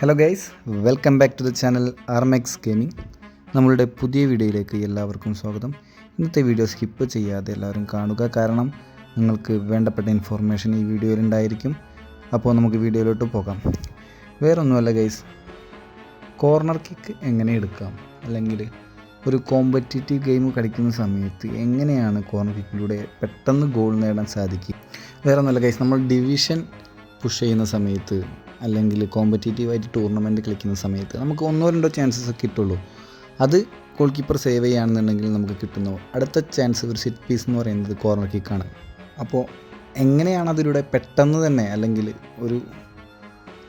Hello guys welcome back to the channel Armex gaming നമ്മളുടെ പുതിയ വീഡിയോയിലേക്ക് എല്ലാവർക്കും സ്വാഗതം. ഇന്നത്തെ വീഡിയോ സ്കിപ്പ് ചെയ്യാതെ എല്ലാവരും കാണുക. കാരണം നിങ്ങൾക്ക് വേണ്ടപ്പെട്ട ഇൻഫോർമേഷൻ ഈ വീഡിയോയിൽ ഉണ്ടായിരിക്കും. അപ്പോൾ നമുക്ക് വീഡിയോയിലോട്ട് പോകാം. വേറൊന്നുമല്ല ഗൈസ് കോർണർ കിക്ക് എങ്ങനെ എടുക്കാം? അല്ലെങ്കിൽ ഒരു കോമ്പറ്റീറ്റീവ് ഗെയിം കളിക്കുന്ന സമയത്ത് എങ്ങനെയാണ് കോർണർ കിക്കിലൂടെ പെട്ടെന്ന് ഗോൾ നേടാൻ സാധിക്കും വേറെ ഒന്നുമല്ല ഗൈസ് നമ്മൾ ഡിവിഷൻ പുഷ് ചെയ്യുന്ന സമയത്ത് അല്ലെങ്കിൽ കോമ്പറ്റേറ്റീവായിട്ട് ടൂർണമെന്റ് കളിക്കുന്ന സമയത്ത് നമുക്ക് ഒന്നോ രണ്ടോ ചാൻസസ് കിട്ടുള്ളൂ. അത് ഗോൾ കീപ്പർ സേവ് ചെയ്യുകയാണെന്നുണ്ടെങ്കിൽ നമുക്ക് കിട്ടുന്നു. അടുത്ത ചാൻസ് ഒരു സിറ്റ് പീസ് എന്ന് പറയുന്നത് കോർണർ കിക്കാണ് അപ്പോൾ എങ്ങനെയാണ് അതിലൂടെ പെട്ടെന്ന് തന്നെ അല്ലെങ്കിൽ ഒരു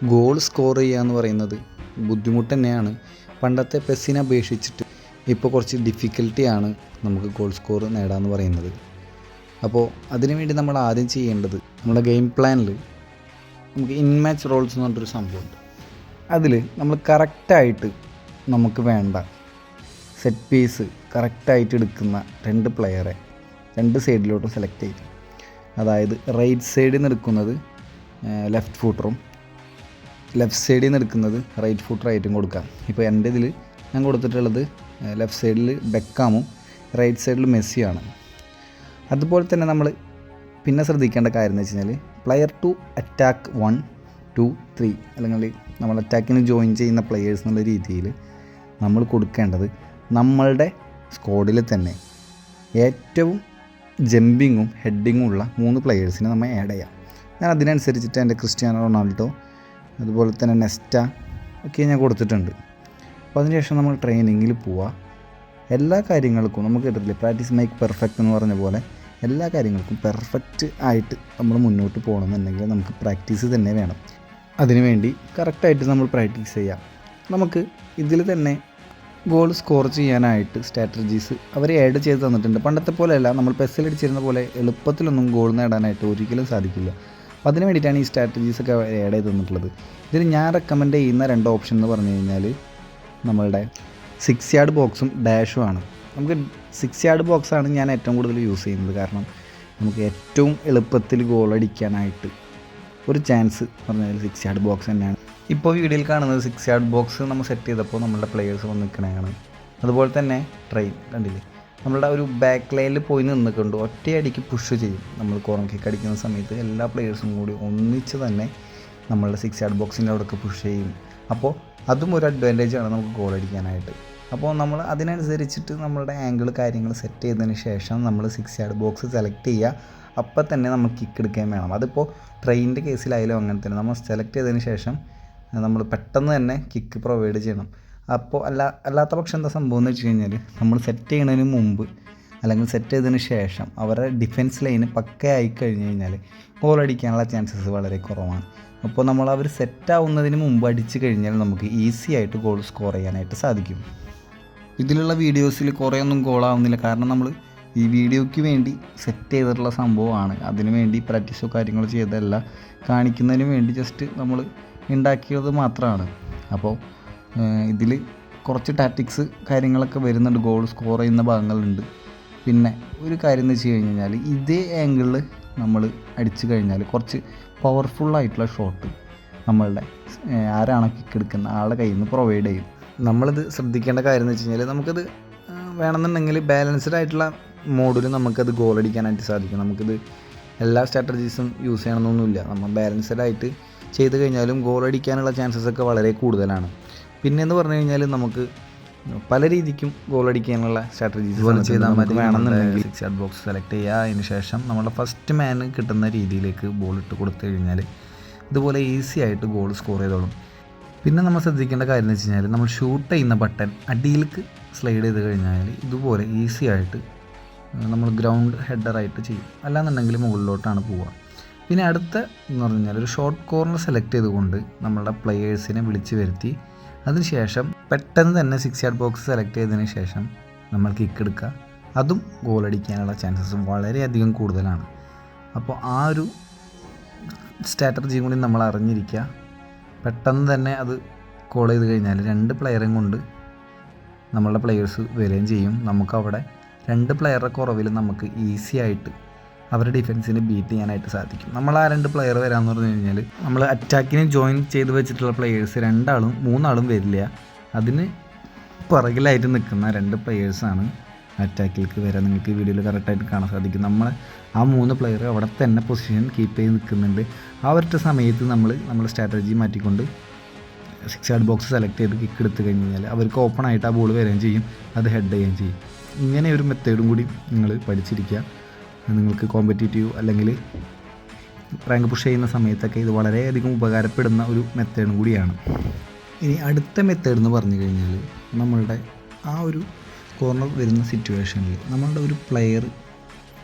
ഗോൾ സ്കോർ ചെയ്യുക എന്ന് പറയുന്നത് ബുദ്ധിമുട്ട് തന്നെയാണ്. പണ്ടത്തെ പെസ്സിനെ അപേക്ഷിച്ചിട്ട് ഇപ്പോൾ കുറച്ച് ഡിഫിക്കൽട്ടിയാണ് നമുക്ക് ഗോൾ സ്കോർ നേടാമെന്ന് പറയുന്നത്. അപ്പോൾ അതിനുവേണ്ടി നമ്മൾ ആദ്യം ചെയ്യേണ്ടത് നമ്മുടെ ഗെയിം പ്ലാനിൽ നമുക്ക് ഇൻമാച്ച് റോൾസ് എന്ന് പറഞ്ഞൊരു സംഭവമുണ്ട്. അതിൽ നമ്മൾ കറക്റ്റായിട്ട് നമുക്ക് വേണ്ട സെറ്റ് പീസ് കറക്റ്റായിട്ട് എടുക്കുന്ന രണ്ട് പ്ലെയറെ രണ്ട് സൈഡിലോട്ടും സെലക്ട് ചെയ്യും അതായത് റൈറ്റ് സൈഡിൽ നിന്ന് എടുക്കുന്നത് ലെഫ്റ്റ് ഫൂട്ടറും ലെഫ്റ്റ് സൈഡിൽ നിന്ന് എടുക്കുന്നത് റൈറ്റ് ഫൂട്ടറായിട്ടും കൊടുക്കാം. ഇപ്പോൾ എന്റെ ഇതിൽ ഞാൻ കൊടുത്തിട്ടുള്ളത് ലെഫ്റ്റ് സൈഡിൽ ബെക്കാമും റൈറ്റ് സൈഡിൽ മെസ്സിയാണ് അതുപോലെ തന്നെ നമ്മൾ പിന്നെ ശ്രദ്ധിക്കേണ്ട കാര്യം എന്ന് വെച്ച് കഴിഞ്ഞാൽ player two attack one two three അല്ലെങ്കിൽ നമ്മൾ അറ്റാക്കിന് ജോയിൻ ചെയ്യുന്ന പ്ലെയേഴ്സ് എന്നുള്ള രീതിയിൽ നമ്മൾ കൊടുക്കേണ്ടത് നമ്മളുടെ സ്ക്വാഡിൽ തന്നെ ഏറ്റവും ജമ്പിങ്ങും ഹെഡിങ്ങും ഉള്ള മൂന്ന് പ്ലെയേഴ്സിനെ നമ്മൾ ആഡ് ചെയ്യാം. ഞാൻ അതിനനുസരിച്ചിട്ട് എന്റെ ക്രിസ്ത്യാനോ റൊണാൾഡോ അതുപോലെ തന്നെ നെസ്റ്റ ഒക്കെ ഞാൻ കൊടുത്തിട്ടുണ്ട്. അപ്പോൾ അതിനുശേഷം നമ്മൾ ട്രെയിനിങ്ങിൽ പോവുക എല്ലാ കാര്യങ്ങൾക്കും നമുക്ക് കേട്ടിട്ടില്ലേ പ്രാക്ടീസ് മേക്ക് പെർഫെക്റ്റ് എന്ന് പറഞ്ഞ പോലെ എല്ലാ കാര്യങ്ങൾക്കും പെർഫെക്റ്റ് ആയിട്ട് നമ്മൾ മുന്നോട്ട് പോകണമെന്നുണ്ടെങ്കിൽ നമുക്ക് പ്രാക്ടീസ് തന്നെ വേണം. അതിനുവേണ്ടി കറക്റ്റായിട്ട് നമ്മൾ പ്രാക്ടീസ് ചെയ്യാം. നമുക്ക് ഇതിൽ തന്നെ ഗോൾ സ്കോർ ചെയ്യാനായിട്ട് സ്ട്രാറ്റജീസ് അവർ ആഡ് ചെയ്ത് തന്നിട്ടുണ്ട്. പണ്ടത്തെ പോലെയല്ല നമ്മൾ പെസ്സിലടിച്ചിരുന്ന പോലെ എളുപ്പത്തിലൊന്നും ഗോൾ നേടാനായിട്ട് ഒരിക്കലും സാധിക്കില്ല. അപ്പോൾ അതിന് വേണ്ടിയിട്ടാണ് ഈ സ്ട്രാറ്റജീസൊക്കെ ആഡ് ചെയ്ത് തന്നിട്ടുള്ളത്. ഇതിൽ ഞാൻ റെക്കമെൻഡ് ചെയ്യുന്ന രണ്ട് ഓപ്ഷൻ എന്ന് പറഞ്ഞു കഴിഞ്ഞാൽ നമ്മളുടെ സിക്സ് യാർഡ് ബോക്സും ഡാഷും ആണ്. നമുക്ക് സിക്സ് യാർഡ് ബോക്സാണ് ഞാൻ ഏറ്റവും കൂടുതൽ യൂസ് ചെയ്യുന്നത്. കാരണം നമുക്ക് ഏറ്റവും എളുപ്പത്തിൽ ഗോൾ അടിക്കാനായിട്ട് ഒരു ചാൻസ് പറഞ്ഞാൽ സിക്സ് യാർഡ് ബോക്സ് തന്നെയാണ്. ഇപ്പോൾ വീഡിയോയിൽ കാണുന്നത് സിക്സ് യാർഡ് ബോക്സ് നമ്മൾ സെറ്റ് ചെയ്തപ്പോൾ നമ്മളുടെ പ്ലെയേഴ്സ് വന്ന് നിൽക്കണതാണ്. അതുപോലെ തന്നെ ട്രെയിൻ കണ്ടില്ലേ? നമ്മളുടെ ഒരു ബാക്ക് ലൈനിൽ പോയി നിന്നിട്ടുണ്ട്. ഒറ്റയടിക്ക് പുഷ് ചെയ്യും. നമ്മൾ കോർണർ കിക്ക് അടിക്കുന്ന സമയത്ത് എല്ലാ പ്ലെയേഴ്സും കൂടി ഒന്നിച്ച് തന്നെ നമ്മളുടെ സിക്സ് യാർഡ് ബോക്സിന്റെ അവിടേക്ക് പുഷ് ചെയ്യും. അപ്പോൾ അതും ഒരു അഡ്വാന്റേജ് ആണ് നമുക്ക് ഗോൾ അടിക്കാനായിട്ട്. അപ്പോൾ നമ്മൾ അതിനനുസരിച്ചിട്ട് നമ്മളുടെ ആംഗിൾ കാര്യങ്ങൾ സെറ്റ് ചെയ്തതിന് ശേഷം നമ്മൾ സിക്സ് യാർഡ് ബോക്സ് സെലക്ട് ചെയ്യുക. അപ്പം തന്നെ നമ്മൾ കിക്ക് എടുക്കുകയും വേണം. അതിപ്പോൾ ട്രെയിനിന്റെ കേസിലായാലും അങ്ങനെ തന്നെ. നമ്മൾ സെലക്ട് ചെയ്തതിന് ശേഷം നമ്മൾ പെട്ടെന്ന് തന്നെ കിക്ക് പ്രൊവൈഡ് ചെയ്യണം. അപ്പോൾ അല്ല അല്ലാത്ത പക്ഷം എന്താ സംഭവം എന്ന് വെച്ച് കഴിഞ്ഞാൽ നമ്മൾ സെറ്റ് ചെയ്യുന്നതിന് മുമ്പ് അല്ലെങ്കിൽ സെറ്റ് ചെയ്തതിന് ശേഷം അവരുടെ ഡിഫൻസ് ലൈന് പക്കയായി കഴിഞ്ഞ് കഴിഞ്ഞാൽ ഗോൾ അടിക്കാനുള്ള ചാൻസസ് വളരെ കുറവാണ്. അപ്പോൾ നമ്മൾ അവർ സെറ്റ് ആവുന്നതിന് മുമ്പ് അടിച്ച് കഴിഞ്ഞാൽ നമുക്ക് ഈസി ആയിട്ട് ഗോൾ സ്കോർ ചെയ്യാനായിട്ട് സാധിക്കും. ഇതിലുള്ള വീഡിയോസിൽ കുറേ ഒന്നും കോളാവുന്നില്ല കാരണം നമ്മൾ ഈ വീഡിയോയ്ക്ക് വേണ്ടി സെറ്റ് ചെയ്തിട്ടുള്ള സംഭവമാണ്. അതിനു വേണ്ടി പ്രാക്ടീസോ കാര്യങ്ങളോ ചെയ്തതല്ല. കാണിക്കുന്നതിന് വേണ്ടി ജസ്റ്റ് നമ്മൾ ഉണ്ടാക്കിയത് മാത്രമാണ് അപ്പോൾ ഇതിൽ കുറച്ച് ടാറ്റിക്സ് കാര്യങ്ങളൊക്കെ വരുന്നുണ്ട്. ഗോൾ സ്കോർ ചെയ്യുന്ന ഭാഗങ്ങളുണ്ട്. പിന്നെ ഒരു കാര്യം എന്ന് വെച്ച് കഴിഞ്ഞാൽ ഇതേ ആംഗിളിൽ നമ്മൾ അടിച്ചു കഴിഞ്ഞാൽ കുറച്ച് പവർഫുള്ളായിട്ടുള്ള ഷോട്ട് നമ്മളുടെ ആരാണോ കിക്ക് എടുക്കുന്ന ആളുടെ കയ്യിൽ നിന്ന് പ്രൊവൈഡ് ചെയ്യും. നമ്മളിത് ശ്രദ്ധിക്കേണ്ട കാര്യം എന്ന് വെച്ച് കഴിഞ്ഞാൽ നമുക്കത് വേണമെന്നുണ്ടെങ്കിൽ ബാലൻസ്ഡ് ആയിട്ടുള്ള മോഡിൽ നമുക്കത് ഗോൾ അടിക്കാനായിട്ട് സാധിക്കും. നമുക്കിത് എല്ലാ സ്ട്രാറ്റജീസും യൂസ് ചെയ്യണമെന്നൊന്നുമില്ല. നമ്മൾ ബാലൻസ്ഡ് ആയിട്ട് ചെയ്ത് കഴിഞ്ഞാലും ഗോൾ അടിക്കാനുള്ള ചാൻസസ് ഒക്കെ വളരെ കൂടുതലാണ്. പിന്നെ എന്ന് പറഞ്ഞു കഴിഞ്ഞാൽ നമുക്ക് പല രീതിക്കും ഗോൾ അടിക്കാനുള്ള സ്ട്രാറ്റജീസ് ചെയ്താൽ മതി. വേണമെന്നുണ്ടെങ്കിൽ സിക്സ് ബോക്സ് സെലക്ട് ചെയ്യുക. അതിന് ശേഷം നമ്മുടെ ഫസ്റ്റ് മാൻ കിട്ടുന്ന രീതിയിലേക്ക് ബോൾ ഇട്ട് കൊടുത്തു കഴിഞ്ഞാൽ ഇതുപോലെ ഈസി ആയിട്ട് ഗോൾ സ്കോർ ചെയ്തോളും. പിന്നെ നമ്മൾ ശ്രദ്ധിക്കേണ്ട കാര്യം എന്ന് വെച്ച് കഴിഞ്ഞാൽ നമ്മൾ ഷൂട്ട് ചെയ്യുന്ന ബട്ടൺ അടിയിലേക്ക് സ്ലൈഡ് ചെയ്ത് കഴിഞ്ഞാൽ ഇതുപോലെ ഈസി ആയിട്ട് നമ്മൾ ഗ്രൗണ്ട് ഹെഡറായിട്ട് ചെയ്യും. അല്ലാന്നുണ്ടെങ്കിൽ മുകളിലോട്ടാണ് പോവുക. പിന്നെ അടുത്ത എന്ന് പറഞ്ഞു കഴിഞ്ഞാൽ ഒരു ഷോർട്ട് കോർണർ സെലക്ട് ചെയ്തുകൊണ്ട് നമ്മളുടെ പ്ലെയേഴ്സിനെ വിളിച്ച് വരുത്തി. അതിനുശേഷം പെട്ടെന്ന് തന്നെ സിക്സ് യാർഡ് ബോക്സ് സെലക്ട് ചെയ്തതിന് ശേഷം നമ്മൾ കിക്ക് എടുക്കുക. അതും ഗോളടിക്കാനുള്ള ചാൻസസ് വളരെയധികം കൂടുതലാണ്. അപ്പോൾ ആ ഒരു സ്ട്രാറ്റജിയും കൂടി നമ്മൾ അറിഞ്ഞിരിക്കുക. പെട്ടെന്ന് തന്നെ അത് കോൾ ചെയ്ത് കഴിഞ്ഞാൽ രണ്ട് പ്ലെയറും കൊണ്ട് നമ്മളുടെ പ്ലെയേഴ്സ് വരികയും ചെയ്യും. നമുക്കവിടെ രണ്ട് പ്ലെയറുടെ കുറവിൽ നമുക്ക് ഈസി ആയിട്ട് അവരുടെ ഡിഫൻസിനെ ബീറ്റ് ചെയ്യാനായിട്ട് സാധിക്കും. നമ്മൾ ആ രണ്ട് പ്ലെയർ വരാമെന്ന് പറഞ്ഞു കഴിഞ്ഞാൽ നമ്മൾ അറ്റാക്കിന് ജോയിൻ ചെയ്ത് വെച്ചിട്ടുള്ള പ്ലെയേഴ്സ് രണ്ടാളും മൂന്നാളും വരില്ല. അതിന് പുറകിലായിട്ട് നിൽക്കുന്ന രണ്ട് പ്ലെയേഴ്സാണ് അറ്റാക്കിലേക്ക് വരാൻ നിങ്ങൾക്ക് വീഡിയോയിൽ കറക്റ്റായിട്ട് കാണാൻ സാധിക്കും. നമ്മൾ ആ മൂന്ന് പ്ലെയർ അവിടെ തന്നെ പൊസിഷൻ കീപ്പ് ചെയ്ത് നിൽക്കുന്നുണ്ട്. ആ ഒറ്റ സമയത്ത് നമ്മൾ നമ്മൾ സ്ട്രാറ്റജി മാറ്റിക്കൊണ്ട് സിക്സ് ഹാർഡ് ബോക്സ് സെലക്ട് ചെയ്ത് കിക്ക് എടുത്തു കഴിഞ്ഞ് കഴിഞ്ഞാൽ അവർക്ക് ഓപ്പൺ ആയിട്ട് ആ ബോൾ വരികയും ചെയ്യും. അത് ഹെഡ് ചെയ്യുകയും ചെയ്യും. ഇങ്ങനെ ഒരു മെത്തേഡും കൂടി നിങ്ങൾ പഠിച്ചിരിക്കുക. നിങ്ങൾക്ക് കോമ്പറ്റേറ്റീവ് അല്ലെങ്കിൽ റാങ്ക് പുഷ് ചെയ്യുന്ന സമയത്തൊക്കെ ഇത് വളരെയധികം ഉപകാരപ്പെടുന്ന ഒരു മെത്തേഡും കൂടിയാണ്. ഇനി അടുത്ത മെത്തേഡ് എന്ന് പറഞ്ഞു കഴിഞ്ഞാൽ നമ്മളുടെ ആ ഒരു കോർണർ വരുന്ന സിറ്റുവേഷനിൽ നമ്മളുടെ ഒരു പ്ലെയർ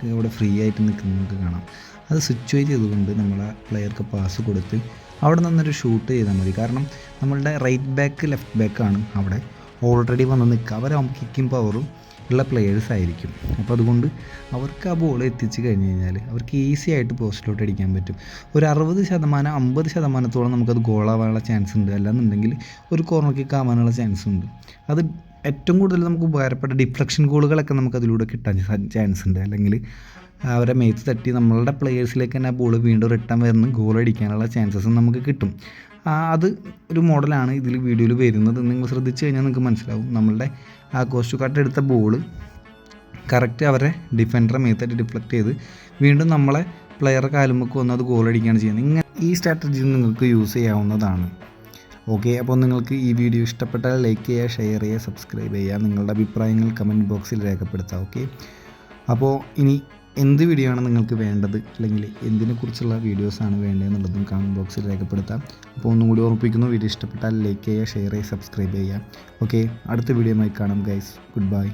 ഇവിടെ ഫ്രീ ആയിട്ട് നിൽക്കുന്നത് നമുക്ക് കാണാം. അത് സിറ്റുവേറ്റ് ചെയ്തുകൊണ്ട് നമ്മൾ ആ പ്ലെയർക്ക് പാസ് കൊടുത്ത് അവിടെ നിന്നൊരു ഷൂട്ട് ചെയ്താൽ മതി. കാരണം നമ്മളുടെ റൈറ്റ് ബാക്ക് ലെഫ്റ്റ് ബാക്കാണ് അവിടെ ഓൾറെഡി വന്ന് നിൽക്കുക. അവരാകുമ്പോൾ കിക്കിംഗ് പവറും ഉള്ള പ്ലെയേഴ്സ് ആയിരിക്കും. അപ്പോൾ അതുകൊണ്ട് അവർക്ക് ആ ബോൾ എത്തിച്ച് കഴിഞ്ഞ് കഴിഞ്ഞാൽ അവർക്ക് ഈസി ആയിട്ട് പോസ്റ്റിലോട്ട് അടിക്കാൻ പറ്റും. ഒരു അറുപത് ശതമാനം അമ്പത് ശതമാനത്തോളം നമുക്കത് ഗോളാവാനുള്ള ചാൻസ് ഉണ്ട്. അല്ലാന്നുണ്ടെങ്കിൽ ഒരു കോർണർ കിക്ക് ആവാനുള്ള ചാൻസ് ഉണ്ട്. അത് ഏറ്റവും കൂടുതൽ നമുക്ക് ഉപകാരപ്പെട്ട ഡിഫ്ലക്ഷൻ ഗോളുകളൊക്കെ നമുക്ക് അതിലൂടെ കിട്ടാൻ ചാൻസ് ഉണ്ട്. അല്ലെങ്കിൽ അവരെ മേത്ത് തട്ടി നമ്മളുടെ പ്ലെയേഴ്സിലേക്ക് തന്നെ ആ ബോൾ വീണ്ടും റിട്ടേൺ വരുന്ന ഗോൾ അടിക്കാനുള്ള ചാൻസസ് നമുക്ക് കിട്ടും. അത് ഒരു മോഡലാണ് ഇതിൽ വീഡിയോയിൽ വരുന്നത്. നിങ്ങൾ ശ്രദ്ധിച്ചു കഴിഞ്ഞാൽ നിങ്ങൾക്ക് മനസ്സിലാവും. നമ്മളുടെ ആ കോസ്റ്റ് കാർട്ട് എടുത്ത ബോൾ കറക്റ്റ് അവരെ ഡിഫൻഡറെ മേത്തായിട്ട് ഡിഫ്ലക്റ്റ് ചെയ്ത് വീണ്ടും നമ്മളെ പ്ലെയറെ കാലുമ്പൊക്കെ വന്ന് അത് ഗോൾ അടിക്കുകയാണ് ചെയ്യുന്നത്. ഇങ്ങനെ ഈ സ്ട്രാറ്റജി നിങ്ങൾക്ക് യൂസ് ചെയ്യാവുന്നതാണ്. ഓക്കെ അപ്പോൾ നിങ്ങൾക്ക് ഈ വീഡിയോ ഇഷ്ടപ്പെട്ടാൽ ലൈക്ക് ചെയ്യുക ഷെയർ ചെയ്യുക സബ്സ്ക്രൈബ് ചെയ്യുക. നിങ്ങളുടെ അഭിപ്രായങ്ങൾ കമന്റ് ബോക്സിൽ രേഖപ്പെടുത്തുക ഓക്കെ? അപ്പോൾ ഇനി എന്ത് വീഡിയോ ആണ് നിങ്ങൾക്ക് വേണ്ടത്? അല്ലെങ്കിൽ എന്തിനെക്കുറിച്ചുള്ള വീഡിയോസാണ് വേണ്ടതെന്നുള്ളതും കമന്റ് ബോക്സിൽ രേഖപ്പെടുത്താം. അപ്പോൾ ഒന്നും കൂടി ഓർമ്മിപ്പിക്കുന്നു വീഡിയോ ഇഷ്ടപ്പെട്ടാൽ ലൈക്ക് ചെയ്യുക ഷെയർ ചെയ്യുക സബ്സ്ക്രൈബ് ചെയ്യുക. ഓക്കെ അടുത്ത വീഡിയോയുമായി കാണാം ഗൈസ്. Good bye.